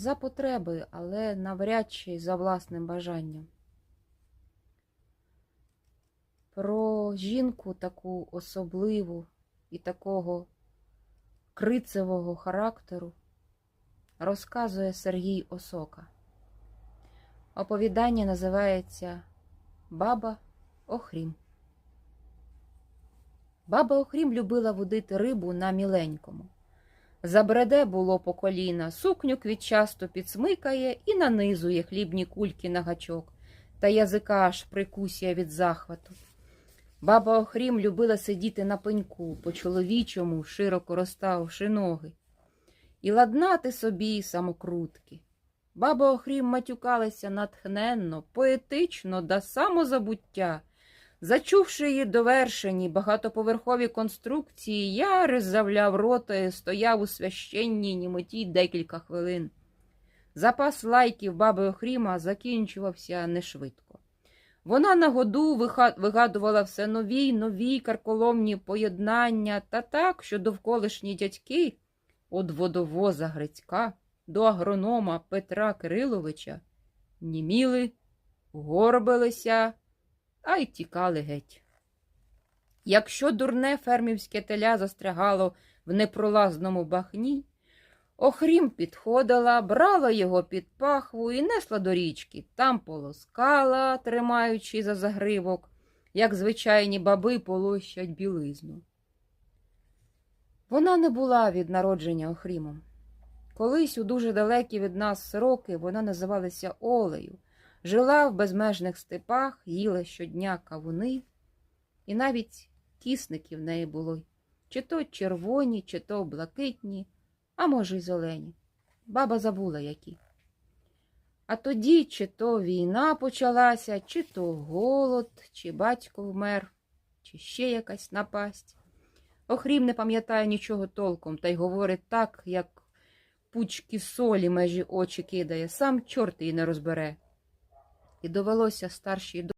за потреби, але навряд чи за власним бажанням. Про жінку таку особливу і такого крицевого характеру розказує Сергій Осока. Оповідання називається Баба Охрім. Баба Охрім любила водити рибу на міленькому. Забреде було по коліна, сукню квітчасто підсмикає і нанизує хлібні кульки на гачок, та язика аж прикусює від захвату. Баба Охрім любила сидіти на пеньку, по-чоловічому, широко розставивши ноги, і ладнати собі самокрутки. Баба Охрім матюкалася натхненно, поетично до самозабуття. Зачувши її довершені багатоповерхові конструкції, я роззавляв рота і стояв у священній німоті декілька хвилин. Запас лайків баби Охріма закінчувався нешвидко. Вона на году вигадувала все нові нові карколомні поєднання та так, що довколишні дядьки від водовоза Грицька до агронома Петра Кириловича німіли, горбилися, а й тікали геть. Якщо дурне фермівське теля застрягало в непролазному бахні, Охрім підходила, брала його під пахву і несла до річки, там полоскала, тримаючи за загривок, як звичайні баби полощать білизну. Вона не була від народження Охрімом. Колись у дуже далекі від нас роки вона називалася Олею, жила в безмежних степах, їла щодня кавуни, і навіть кісники в неї були, чи то червоні, чи то блакитні, а може, й зелені. Баба забула які. А тоді чи то війна почалася, чи то голод, чи батько вмер, чи ще якась напасть. Охрім не пам'ятає нічого толком, та й говорить так, як пучки солі межі очі кидає, сам чорт її не розбере. І довелося старшій